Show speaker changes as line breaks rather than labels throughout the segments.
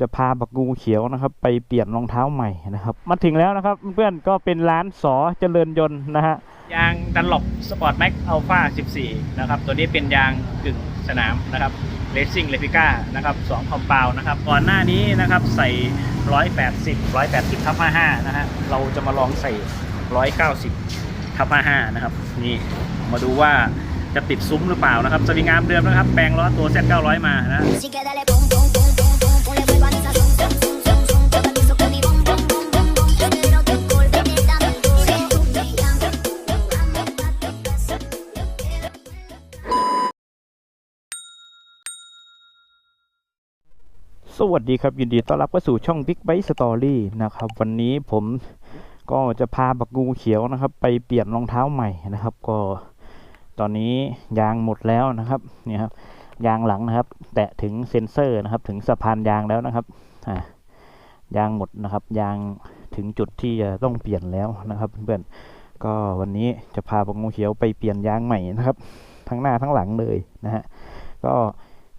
จะพาบักงูเขียวนะครับ ไปเปลี่ยนรองเท้าใหม่นะครับ มาถึงแล้วนะครับเพื่อนๆก็เป็นร้านสอเจริญยนต์นะฮะ
ยางดันหลบสปอร์ตแม็กอัลฟา14 นะครับ ตัวนี้เป็นยางกึ่งสนามนะครับเรซิ่งเลฟิก้านะครับ2คอมเปานะครับ ก่อนหน้านี้นะครับใส่ 180 180ทับ55 นะฮะ เราจะมาลองใส่ 190ทับ55 นะครับ นี่มาดูว่าจะติดซุ้มหรือเปล่านะครับสวิงอาร์มเดิมนะครับ แปลงล้อตัว Z900 มานะ
สวัสดีครับ ยินดีต้อนรับเข้าสู่ช่อง Big Bite Story นะครับ วันนี้ผมก็จะพาบักงูเขียวนะครับ ไปเปลี่ยนรองเท้าใหม่นะครับ ก็ตอนนี้ยางหมดแล้วนะครับนี่ครับยางหลังนะครับ แตะถึงเซ็นเซอร์นะครับ ถึงสะพานยางแล้วนะครับอ่ายางหมดนะครับ ยางถึงจุดที่จะต้องเปลี่ยนแล้วนะครับ เพื่อนๆก็วันนี้จะพาบักงูเขียวไปเปลี่ยนยางใหม่นะครับ ทั้งหน้าทั้งหลังเลยนะฮะก็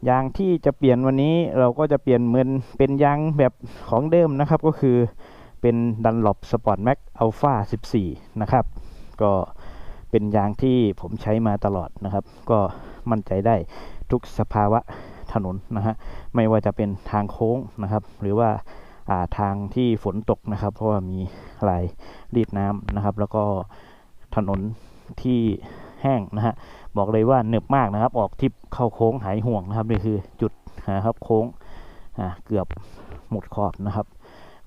ยางที่จะเปลี่ยนวันนี้เราก็จะเปลี่ยนเหมือนเป็นยางแบบของเดิมนะครับ ก็คือเป็นดันหลบสปอร์ตแม็กอัลฟา14 นะครับ ก็เป็นยางที่ผมใช้มาตลอดนะครับ ก็มั่นใจได้ทุกสภาวะถนนนะฮะไม่ว่าจะเป็นทางโค้งนะครับ หรือว่าาทางที่ฝนตกนะครับ เพราะว่ามีลายรีดน้ำนะครับ แล้วก็ถนนที่แห้งนะฮะ บอกเลยว่าหนึบมากนะครับ ออกทิปเข้าโค้งหายห่วงนะครับนี่คือจุดนะครับโค้งเกือบหมดขอบนะครับ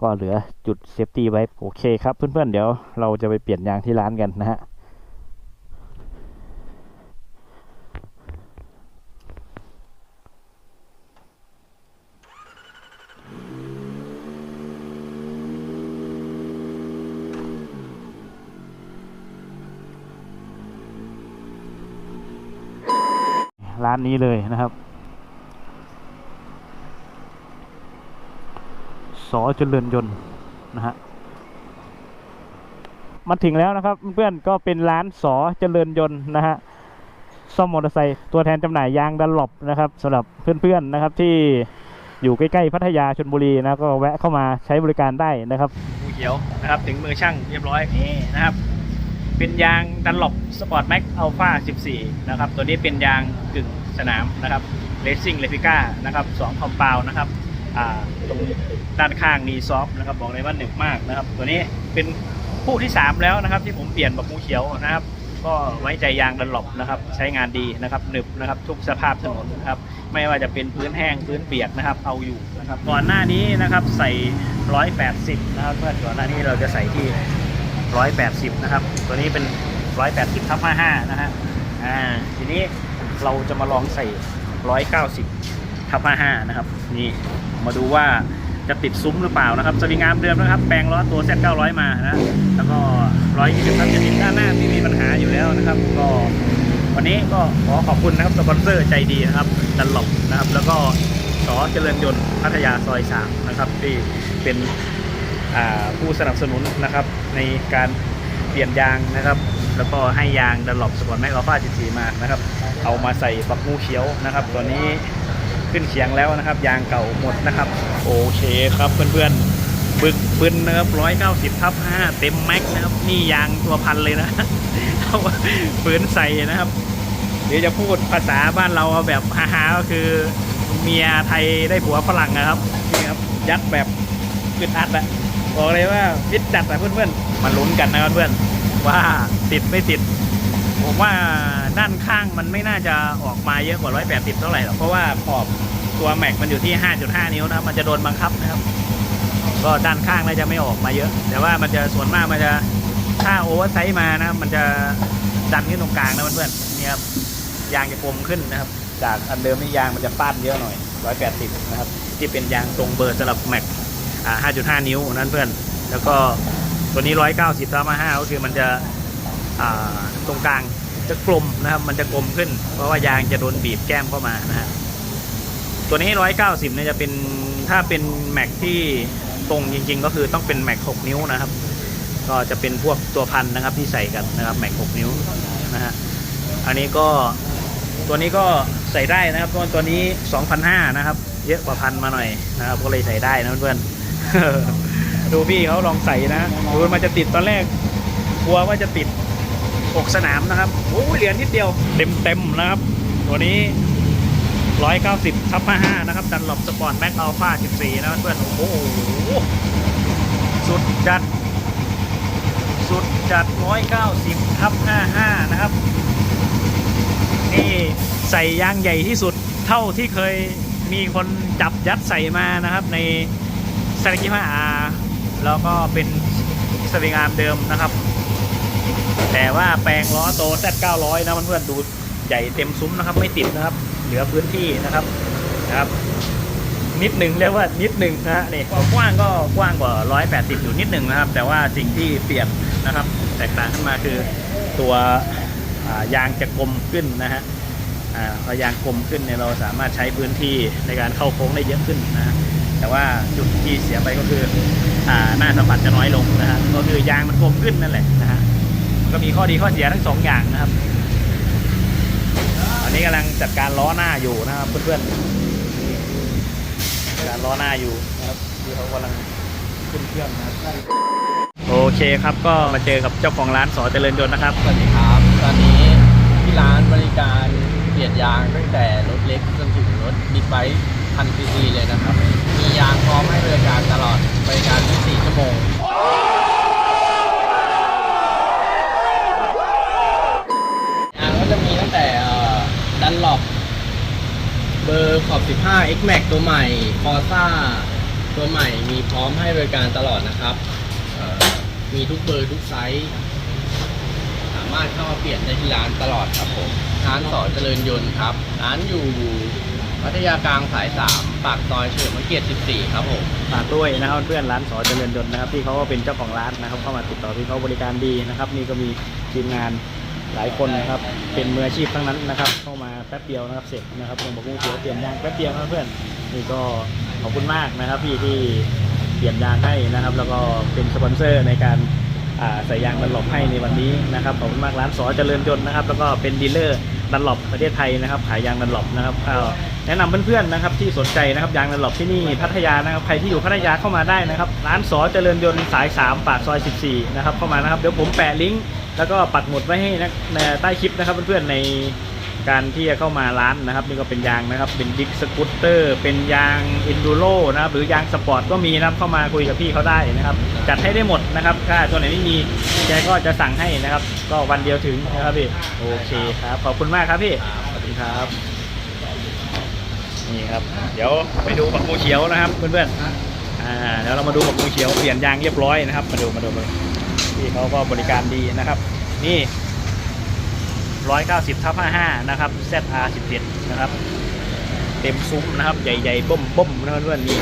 ก็เหลือจุดเซฟตี้ไว้โอเคครับเพื่อนๆเดี๋ยวเราจะไปเปลี่ยนยางที่ร้านกันนะฮะ ร้านนี้เลยนะครับสอเจริญยนต์นะฮะมาถึงแล้วนะครับเพื่อนก็เป็นร้านสอเจริญยนต์นะฮะซ่อมมอเตอร์ไซค์ตัวแทนจำหน่ายยางดันหลบนะครับสำหรับเพื่อนๆนะครับที่อยู่ใกล้ๆพัทยาชนบุรีนะก็แวะเข้ามาใช้บริการได้นะครับ
งูเขียวนะครับถึงมือช่างเรียบร้อยนี่นะครับ เป็นยางดันหลบสปอร์ตแม็กอัลฟา14 นะครับ ตัวนี้เป็นยางกึ่งสนามนะครับเรซิ่งเลฟิก้านะครับ2คอมเปานะครับอ่าตรงด้านข้างมีซอฟนะครับบอกเลยว่าหนึบมากนะครับ ตัวนี้เป็นคู่ที่ 3 แล้วนะครับ ที่ผมเปลี่ยนแบบงูเขียวนะครับ ก็ไว้ใจยางดันหลบนะครับใช้งานดีนะครับหนึบนะครับทุกสภาพถนนนะครับไม่ว่าจะเป็นพื้นแห้งพื้นเปียกนะครับเอาอยู่นะครับก่อนหน้านี้นะครับใส่ 180 นะครับเพื่อนก่อนหน้านี้เราจะใส่ที่ 180 นะครับ ตัวนี้เป็น 180ทับ55 นะฮะอ่าทีนี้เราจะมาลองใส่ 190ทับ55 นะครับ นี่มาดูว่าจะติดซุ้มหรือเปล่านะครับสวิงอาร์มเดิมนะครับ แปลงล้อตัว Z900 มานะ แล้วก็ 120ทับ70ด้านหน้าไม่มีปัญหาอยู่แล้วนะครับ ก็วันนี้ก็ขอขอบคุณนะครับสปอนเซอร์ใจดีนะครับดันหลบนะครับ แล้วก็สอเจริญยนต์พัทยาซอย3นะครับที่เป็น ผู้สนับสนุนนะครับในการเปลี่ยนยางนะครับ แล้วก็ให้ยางดันหลบสปอร์ตแม็กอัลฟา14 มานะครับ เอามาใส่บักงูเขียวนะครับตัวนี้ขึ้นเขียงแล้วนะครับ ยางเก่าหมดนะครับ โอเคครับเพื่อนๆ บึกบึนนะครับ190ทับ5เต็มแม็กนะครับ นี่ยางตัวพันเลยนะเอาฝืนใส่นะครับเดี๋ยวจะพูดภาษาบ้านเราแบบฮาๆก็คือเมียไทยได้ผัวฝรั่งนะครับนี่ครับยัดแบบอึดอัดอะ บอกเลยว่าฟิตจัดอะเพื่อนๆมาลุ้นกันนะครับเพื่อนว่าติดไม่ติด ผมว่าด้านข้างมันไม่น่าจะออกมาเยอะกว่า 180 เท่าไหร่หรอกเพราะว่าขอบตัวแม็กมันอยู่ที่ 5.5 นิ้วนะครับ มันจะโดนบังคับนะครับ ก็ด้านข้างน่าจะไม่ออกมาเยอะ แต่ว่ามันจะส่วนมากมันจะถ้าโอเวอร์ไซส์มานะมันจะดันขึ้นตรงกลางนะเพื่อนๆนี่ครับยางจะกลมขึ้นนะครับ จากอันเดิมนี่ยางมันจะฟาดเยอะหน่อย 180 นะครับ ที่เป็นยางตรงเบอร์สำหรับแม็ก 5.5 นิ้วนั่นเพื่อน แล้วก็ตัวนี้ 190ต่อมา5ก็คือมันจะอ่าตรงกลางจะกลมนะครับ มันจะกลมขึ้น เพราะว่ายางจะโดนบีบแก้มเข้ามานะฮะตัวนี้ 190เนี่ยจะเป็นถ้าเป็นแม็กที่ตรงจริง ๆ ก็คือต้องเป็นแม็ก6นิ้วนะครับ ก็จะเป็นพวกตัวพันนะครับที่ใส่กันนะครับแม็ก6นิ้วนะฮะอันนี้ก็ตัวนี้ก็ใส่ได้นะครับตัวตัวนี้ 2,500นะครับ เยอะกว่าพันมาหน่อยนะครับ ก็เลยใส่ได้นะเพื่อนๆ ดูพี่เขาลองใส่นะดูมันจะติดตอนแรกกลัวว่าจะติดอกสนามนะครับโอ้เหรียญนิดเดียวเต็มเต็มนะครับ ตัวนี้ 190ทับ55นะครับดันหลบสปอร์ตแม็กอัลฟา14นะเพื่อนโอ้โหสุดจัด สุดจัด 190ทับ55นะครับ นี่ใส่ยางใหญ่ที่สุดเท่าที่เคยมีคนจับยัดใส่มานะครับใน สตาร์กิมาอาแล้วก็เป็นสวิงอาร์มเดิมนะครับ แต่ว่าแปลงล้อโต Z900 นะเพื่อนๆดูใหญ่เต็มซุ้มนะครับ ไม่ติดนะครับ เหลือพื้นที่นะครับนะครับ นิดหนึ่งเรียกว่านิดหนึ่งนะฮะนี่กว้างก็กว้างกว่า180อยู่นิดหนึ่งนะครับ แต่ว่าสิ่งที่เปลี่ยนนะครับ แตกต่างขึ้นมาคือตัวยางจะกลมขึ้นนะฮะอ่าพอยางกลมขึ้นเนี่ยเราสามารถใช้พื้นที่ในการเข้าโค้งได้เยอะขึ้นนะ แต่ว่าจุดที่เสียไปก็คืออ่าหน้าสัมผัสจะน้อยลงนะฮะก็คือยางมันกมขึ้นนั่นแหละนะฮะก็มีข้อดีข้อเสียทั้งสองอย่างนะครับอันนี้กำลังจัดการล้อหน้าอยู่นะครับเพื่อนๆการล้อหน้าอยู่นะครับที่เขากำลังขึ้นเครื่องนะครับโอเคครับก็มาเจอกับเจ้าของร้านสอเจริญยนต์นะครับ
สวัสดีครับ ตอนนี้ที่ร้านบริการเปลี่ยนยางตั้งแต่รถเล็กจนถึงรถบิ๊กไบค์ พันซีซีเลยนะครับ มียางพร้อมให้บริการตลอดบริการ 24 ชั่วโมง ยางก็จะมีตั้งแต่ดันหลบเบอร์ขอบ 15 X Max ตัวใหม่คอซ่าตัวใหม่มีพร้อมให้บริการตลอดนะครับ มีทุกเบอร์ทุกไซส์สามารถเข้ามาเปลี่ยนได้ที่ร้านตลอดครับผมร้านสอนเจริญยนต์ครับ ร้านอยู่ พัทยากลางสาย 3 ปากซอยเฉลิมพระเกียรติ14 ครับผม
ฝากด้วยนะครับเพื่อนร้านสอเจริญยนต์นะครับที่เขาก็เป็นเจ้าของร้านนะครับเข้ามาติดต่อที่เขาบริการดีนะครับนี่ก็มีทีมงานหลายคนนะครับเป็นมืออาชีพทั้งนั้นนะครับเข้ามาแป๊บเดียวนะครับเสร็จนะครับผมบอกว่าเสียเปลี่ยนยางแป๊บเดียวนะเพื่อนนี่ก็ขอบคุณมากนะครับพี่ที่เปลี่ยนยางให้นะครับ แล้วก็เป็นสปอนเซอร์ในการอ่าใส่ยางดันหลบให้ในวันนี้นะครับขอบคุณมากร้านสอเจริญยนต์นะครับแล้วก็เป็นดีลเลอร์ ดันหลบประเทศไทยนะครับขายยางดันหลบนะครับก็แนะนำเพื่อนๆนะครับที่สนใจนะครับยางดันหลบที่นี่พัทยานะครับใครที่อยู่พัทยาเข้ามาได้นะครับร้านสอเจริญยนต์สาย 3 ปากซอย 14 นะครับเข้ามานะครับเดี๋ยวผมแปะลิงก์แล้วก็ปักหมุดไว้ให้นะใต้คลิปนะครับเพื่อนๆในการที่จะเข้ามาร้านนะครับนี่ก็เป็นยางนะครับเป็นบิ๊กสกูตเตอร์เป็นยางอินดูโรนะครับหรือยางสปอร์ตก็มีนะครับเข้ามาคุยกับพี่เขาได้นะครับจัดให้ได้หมด นะครับ ถ้าตัวไหนไม่มีแกก็จะสั่งให้นะครับ ก็วันเดียวถึงนะครับพี่โอเคครับ ขอบคุณมากครับพี่สวัสดีครับนี่ครับ เดี๋ยวไปดูปักกูเขียวนะครับเพื่อนๆอ่าเดี๋ยวเรามาดูปักกูเขียวเปลี่ยนยางเรียบร้อยนะครับ มาดูมาดูมาดูพี่เขาก็บริการดีนะครับ นี่190ทับ55 นะครับ ZR 17 นะครับ เต็มซุ้มนะครับ ใหญ่ๆบ่มบ่มๆนะเพื่อนๆนี่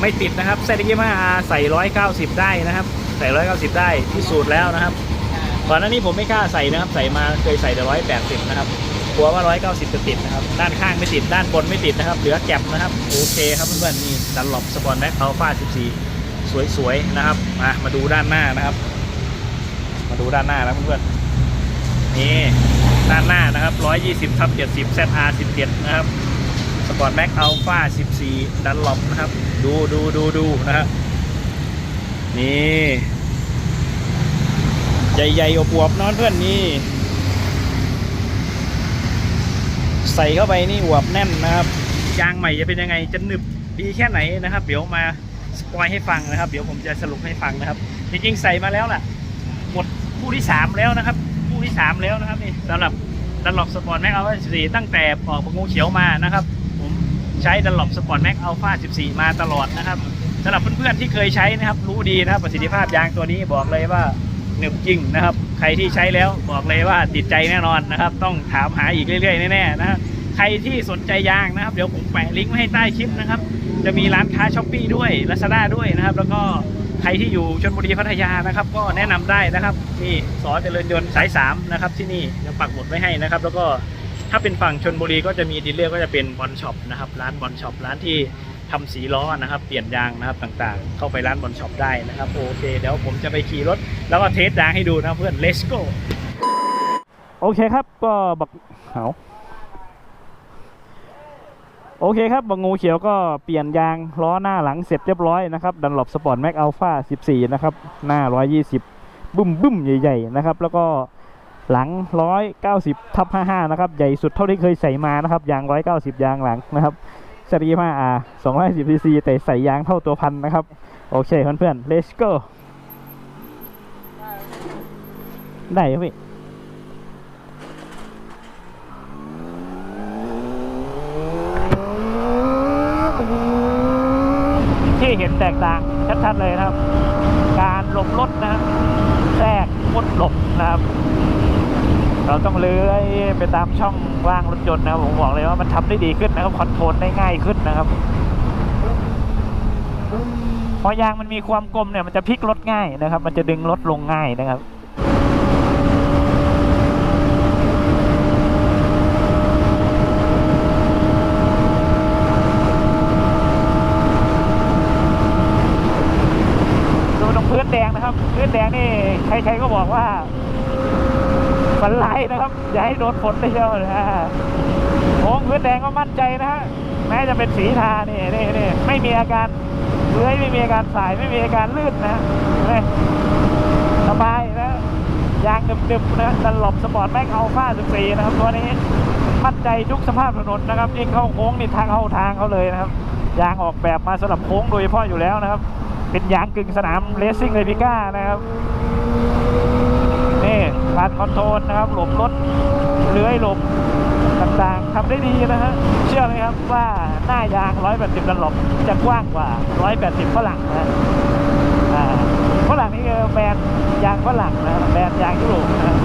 ไม่ติดนะครับ ZR ใส่ 190 ได้นะครับ ใส่190ได้ที่สูตรแล้วนะครับก่อนหน้านี้ผมไม่กล้าใส่นะครับ ใส่มาเคยใส่แต่180นะครับกลัวว่า190จะติดนะครับ ด้านข้างไม่ติด ด้านบนไม่ติดนะครับ เหลือแก็บนะครับ โอเคครับเพื่อนๆนี่ดันหลบสปอนแม็กอัลฟา14สวยๆนะครับมามาดูด้านหน้านะครับ มาดูด้านหน้าแล้วเพื่อนๆนี่ด้านหน้านะครับ120ทับ70 ZR 17นะครับสปอร์ตแม็กอัลฟา14ดันหลบนะครับ ดูดูดูดูนะครับ นี่ใหญ่ๆอบอวบนอนเพื่อนนี่ ใส่เข้าไปนี่อวบแน่นนะครับยางใหม่จะเป็นยังไงจะหนึบดีแค่ไหนนะครับ เดี๋ยวมาสปอยให้ฟังนะครับ เดี๋ยวผมจะสรุปให้ฟังนะครับ จริงๆใส่มาแล้วแหละหมดคู่ที่สามแล้วนะครับ คู่ที่สามแล้วนะครับนี่สำหรับดันหลบสปอร์ตแม็กอัลฟา14ตั้งแต่ออกประงูเขียวมานะครับ ผมใช้ดันหลบสปอร์ตแม็กอัลฟา14 มาตลอดนะครับำหรับเพื่อนๆที่เคยใช้นะครับรู้ดีนะครับประสิทธิภาพยางตัวนี้บอกเลยว่าหนึบจริงนะครับ ใครที่ใช้แล้วบอกเลยว่าติดใจแน่นอนนะครับ ต้องถามหาอีกเรื่อยๆแน่ๆนะครับใครที่สนใจยางนะครับ เดี๋ยวผมแปะลิงก์ไว้ให้ใต้คลิปนะครับ จะมีร้านค้าช้อปปีด้วยลาซาด้าด้วยนะครับ แล้วก็ใครที่อยู่ชลบุรีพัทยานะครับ ก็แนะนำได้นะครับนี่สอเจริญยนต์สาย3นะครับที่นี่จะปักหมุดไว้ให้นะครับ แล้วก็ถ้าเป็นฝั่งชนบุรีก็จะมีดีลเลอร์ก็จะเป็นบอลช็อปนะครับร้านบอลช็อปร้านที่ ทำสีล้อนะครับ เปลี่ยนยางนะครับต่างๆ เข้าไปร้านบนช็อปได้นะครับโอเคเดี๋ยวผมจะไปขี่รถ แล้วก็เทสยางให้ดูนะเพื่อน let's go โอเคครับก็บักเหา
โอเคครับบังงูเขียวก็เปลี่ยนยางล้อหน้าหลังเสร็จเรียบร้อยนะครับดันหลบสปอร์ตแม็กอัลฟา14 นะครับ หน้า 120 บึ้มบึ้มใหญ่ ๆ นะครับ แล้วก็หลัง 190ทับ55 นะครับ ใหญ่สุดเท่าที่เคยใส่มานะครับ ยาง 190 ยางหลังนะครับ เซรีมาอาสอซีซีแต่ใส่ยางเท่าตัวพันนะครับ โอเคเพื่อนๆ let's go ได้พี่ที่เห็นแตกต่างชัดๆเลยนะครับ การหลบรถนะแทรกมดหลบนะครับ เราต้องเลื้อยไปตามช่องว่างรถยนต์นะครับผมบอกเลยว่ามันทำได้ดีขึ้นนะครับคอนโทรลได้ง่ายขึ้นนะครับพอยางมันมีความกลมเนี่ยมันจะพลิกรถง่ายนะครับ มันจะดึงรถลงง่ายนะครับดูตรงพื้นแดงนะครับ พื้นแดงนี่ใครๆก็บอกว่า ฝันร้ายนะครับ อย่าให้โดนฝนเลเยอะนะโอ้พื้นแดงก็มั่นใจนะฮะแม้จะเป็นสีทาเนี่ยนี่นี่ไม่มีอาการเลื้อยไม่มีอาการสายไม่มีอาการลื่นนะสบายนะยางดึบๆนะดันหลบสปอร์ตแม็กเอาฟ้าสีนะครับตัวนี้มั่นใจทุกสภาพถนนนะครับยิ่งเข้าโค้งนี่ทางเข้าทางเขาเลยนะครับยางออกแบบมาสำหรับโค้งโดยเฉพาะอยู่แล้วนะครับ เป็นยางกึ่งสนามเลสซิ่งเลยพิก้านะครับ ปัดคอนโทรลนะครับหลบรถเลื้อยหลบต่างๆทำได้ดีนะฮะเชื่อไหมครับว่าหน้ายาง 180ดันหลบจะกว้างกว่า 180ฝรั่งนะฝรั่งนี่คือแบรนด์ยางฝรั่งนะแบรนด์ยางยุโรปนะ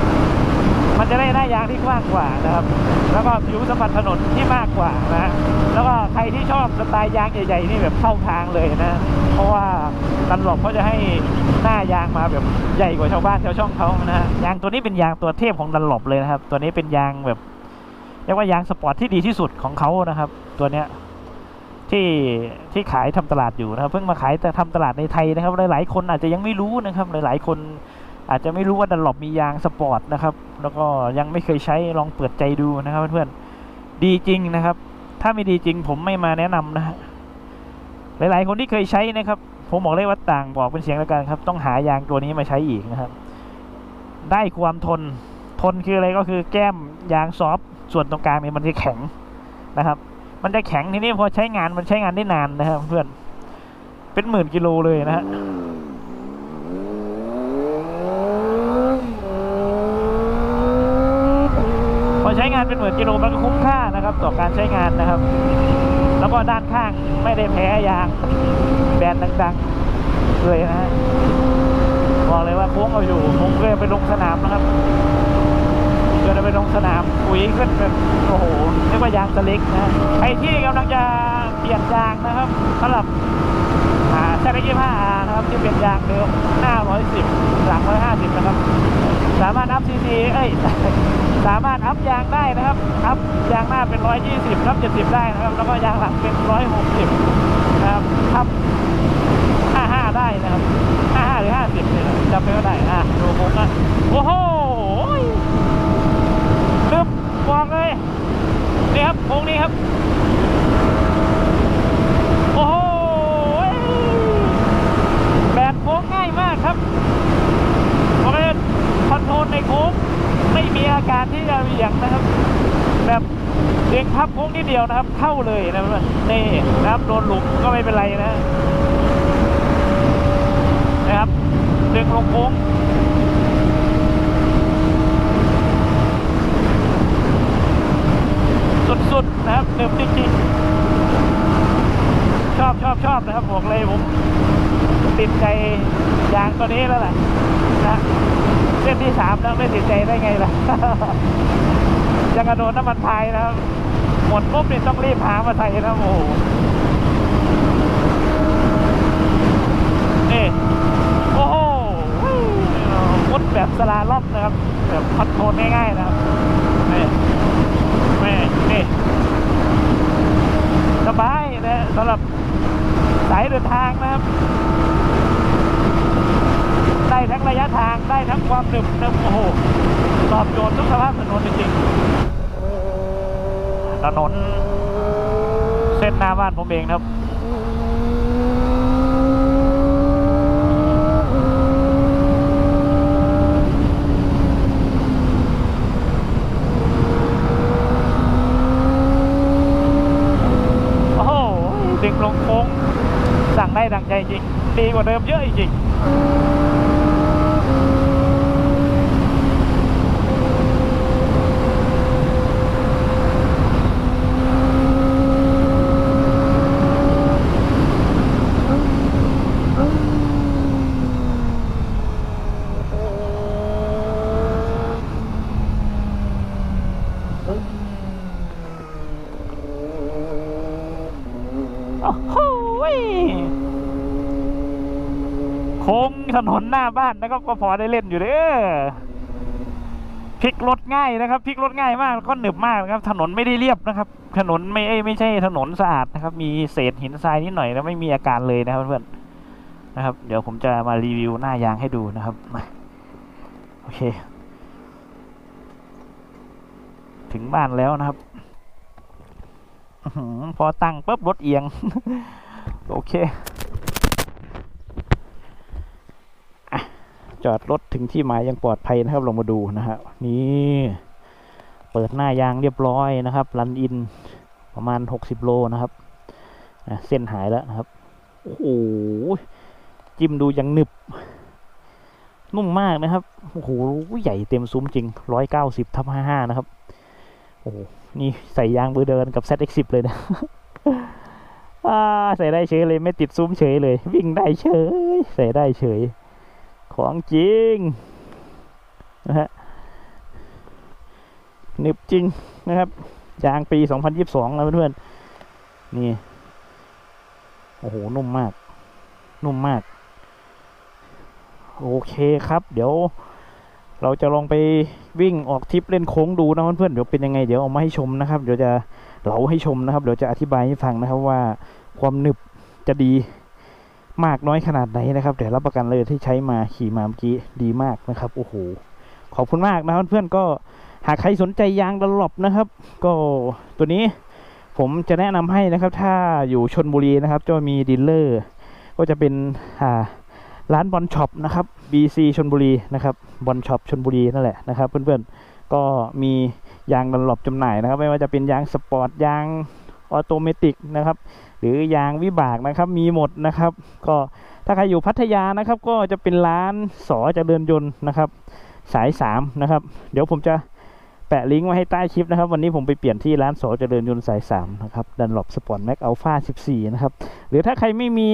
มันจะได้หน้ายางที่กว้างกว่านะครับ แล้วก็ผิวสัมผัสถนนที่มากกว่านะแล้วก็ใครที่ชอบสไตล์ยางใหญ่ๆนี่แบบเข้าทางเลยนะ เพราะว่าตันหลบเขาจะให้หน้ายางมาแบบใหญ่กว่าชาวบ้านชาวช่องเขานะยางตัวนี้เป็นยางตัวเทพของดันหลบเลยนะครับ ตัวนี้เป็นยางแบบเรียกว่ายางสปอร์ตที่ดีที่สุดของเขานะครับ ตัวเนี้ยที่ที่ขายทำตลาดอยู่นะครับ เพิ่งมาขายแต่ทำตลาดในไทยนะครับ หลายๆคนอาจจะยังไม่รู้นะครับ หลายๆคน อาจจะไม่รู้ว่าดันหลบมียางสปอร์ตนะครับ แล้วก็ยังไม่เคยใช้ลองเปิดใจดูนะครับเพื่อนๆดีจริงนะครับ ถ้าไม่ดีจริงผมไม่มาแนะนำนะฮะหลาย ๆ คนที่เคยใช้นะครับ ผมบอกเลยว่าต่างบอกเป็นเสียงแล้วกันครับ ต้องหายางตัวนี้มาใช้อีกนะครับ ได้ความทนทนคืออะไรก็คือแก้มยางซอฟส่วนตรงกลางมันจะแข็งนะครับ มันจะแข็งทีนี้พอใช้งานมันใช้งานได้นานนะครับเพื่อนเป็นหมื่นกิโลเลยนะฮะ 0,000กิโลมันก็คุ้มค่านะครับต่อการใช้งานนะครับ แล้วก็ด้านข้างไม่ได้แพ้ยางแบรนด์ดังๆเลยนะบอกเลยว่าโค้งเอาอยู่ผมเคยไปลงสนามนะครับเคยไปลงสนามปุ๋ยขึ้นแบนโอ้โหเรียกว่ายางสลิกนะไอที่กำลังจะเปลี่ยนยางนะครับสำหรับแซดยี่ห้านะครับที่เป็นยางเดิมหน้า 110 หลัง 150 นะครับ สามารถอับซีซีเอ้ย สามารถอัพยางได้นะครับ อัพยางหน้าเป็น 120รับ 70 ได้นะครับ แล้วก็ยางหลังเป็น 160 นะครับอัพ55 ได้นะครับ 55 หรือ 50เนี่ยจำไม่ได้อะดูโค้งนะโอ้โหตึ๊บมงเลยนี่ครับโค้งนี้ครับ โอ้โหแบบโค้งง่ายมากครับ อาการที่จะเบี่ยงนะครับ แบบเบี่ยงพับโค้งนิดเดียวนะครับ เข้าเลยนะนี่นะครับโดนหลุมก็ไม่เป็นไรนะ นะครับเบี่ยงลงโค้งสุดๆนะครับเดิมจริงๆชอบชอบชอบนะครับบอกเลยผมติดใจยางตัวนี้แล้วแหละนะ เส้นที่สามแล้วไม่ติดใจได้ไงล่ะยังกระโดดน้ำมันไทยนะครับ หมดปุ๊บนี่ต้องรีบหามาใส่นะโอ้โหนี่โอ้โหมุดแบบสลาล็อบนะครับแบบพัดโทนง่ายๆนะครับนี่นี่นี่สบายนะสำหรับสายเดินทางนะครับ ทั้งระยะทางได้ทั้งความหนึบหนึบโอ้โหตอบโจทย์ทุกสภาพถนนจริงๆถนนเส้นหน้าบ้านผมเองครับ โอ้โหโค้งถนนหน้าบ้านนะครับก็พอได้เล่นอยู่เด้อพลิกรถง่ายนะครับพลิกรถง่ายมากแล้วก็หนึบมากนะครับ ถนนไม่ได้เรียบนะครับ ถนนไม่ไม่ใช่ถนนสะอาดนะครับ มีเศษหินทรายนิดหน่อยแล้วไม่มีอาการเลยนะครับเพื่อนๆนะครับ เดี๋ยวผมจะมารีวิวหน้ายางให้ดูนะครับมาโอเค ถึงบ้านแล้วนะครับ พอตั้งปุ๊บรถเอียง โอเคอจอดรถถึงที่หมายยังปลอดภัยนะครับลงมาดูนะฮะนี่เปิดหน้ายางเรียบร้อยนะครับ รันอินประมาณ 60 โลนะครับอะเส้นหายแล้วนะครับ โอ้โหจิ้มดูยังหนึบ นุ่มมากนะครับ โอ้โห ใหญ่เต็มซุ้มจริง 190ทับ55 นะครับ โอ้ นี่ใส่ยางเบอร์เดินกับ ZX10 เลยนะใส่ได้เฉยเลยไม่ติดซุ้มเฉยเลย วิ่งได้เฉย ใส่ได้เฉย ของจริงนะฮะนึบจริงนะครับยางปี 2022 แล้วเพื่อนๆนี่ โอ้โห นุ่มมาก นุ่มมาก โอเคครับ เดี๋ยว เราจะลองไปวิ่งออกทริปเล่นโค้งดูนะเพื่อนๆเดี๋ยวเป็นยังไงเดี๋ยวเอามาให้ชมนะครับ เดี๋ยวจะเล่าให้ชมนะครับ เดี๋ยวจะอธิบายให้ฟังนะครับว่าความหนึบจะดีมากน้อยขนาดไหนนะครับเดี๋ยวรับประกันเลยที่ใช้มาขี่มาเมื่อกี้ดีมากนะครับโอ้โหขอบคุณมากนะเพื่อนๆก็หากใครสนใจยางดันหลบนะครับ ก็ตัวนี้ผมจะแนะนำให้นะครับ ถ้าอยู่ชนบุรีนะครับ จะมีดีลเลอร์ ก็จะเป็นอ่าร้านบอลช็อปนะครับ BC ชนบุรีนะครับ บอลช็อปชนบุรีนั่นแหละนะครับ เพื่อนๆ ก็มียางดันหลบจำหน่ายนะครับ ไม่ว่าจะเป็นยางสปอร์ตยางออโตเมติกนะครับ หรือยางวิบากนะครับ มีหมดนะครับ ก็ถ้าใครอยู่พัทยานะครับ ก็จะเป็นร้านสอเจริญยนต์นะครับ สายสามนะครับ เดี๋ยวผมจะแปะลิงก์ไว้ให้ใต้คลิปนะครับ วันนี้ผมไปเปลี่ยนที่ร้านสอเจริญยนต์สายสามนะครับดันหลบสปอร์ตแม็กอัลฟา14 นะครับ หรือถ้าใครไม่มี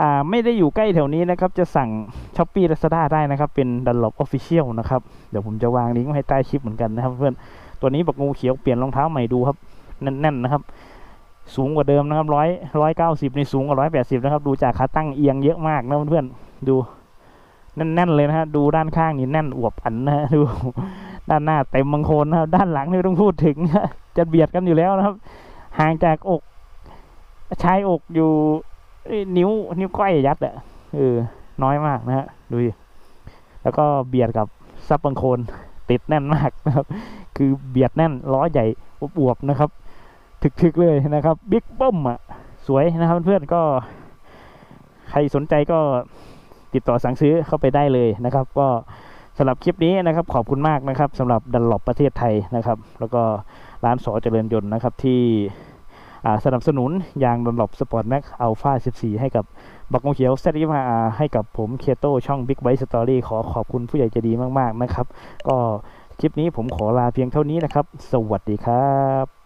อ่าไม่ได้อยู่ใกล้แถวนี้นะครับ จะสั่ง s h อ p e e Lazada ได้นะครับ เป็น Dunlop Official นะครับ เดี๋ยวผมจะวางลิงก์ไว้ให้ใต้คลิปเหมือนกันนะครับ เพื่อนตัวนี้บักงูเขียวเปลี่ยนรองเท้าใหม่ดูครับแน่นๆนะครับ สูงกว่าเดิมนะครับร้อยร้อยเก้าสิบในสูงกว่าร้อยแปดสิบนะครับ ดูจากขาตั้งเอียงเยอะมากนะเพื่อนๆดูแน่นๆเลยนะฮะดูด้านข้างนี่แน่นอวบอันนะฮะดูด้านหน้าเต็มบางโคนนะครับ ด้านหลังไม่ต้องพูดถึงจะเบียดกันอยู่แล้วนะครับ ห่างจากอกชายอกอยู่ นิ้วนิ้วก้อยยัดอะเออ น้อยมากนะฮะ ดูดิ แล้วก็เบียดกับซับบังโคนติดแน่นมากนะครับ คือเบียดแน่นล้อใหญ่อวบๆนะครับ ถึกๆเลยนะครับ บิ๊กบ้มอะ สวยนะครับเพื่อนๆก็ ใครสนใจก็ติดต่อสั่งซื้อเข้าไปได้เลยนะครับ ก็สำหรับคลิปนี้นะครับ ขอบคุณมากนะครับสำหรับดันหลบประเทศไทยนะครับ แล้วก็ร้านสอเจริญยนต์นะครับที่ สนับสนุนยางดันหลบสปอร์ตแม็กอัลฟา14 ให้กับบักงูเขียวเซตอีมาให้กับผมเคโตช่องบิ๊กไบส์สตอรี่ขอขอบคุณผู้ใหญ่ใจดีมาก ๆ นะครับ ก็คลิปนี้ผมขอลาเพียงเท่านี้นะครับ สวัสดีครับ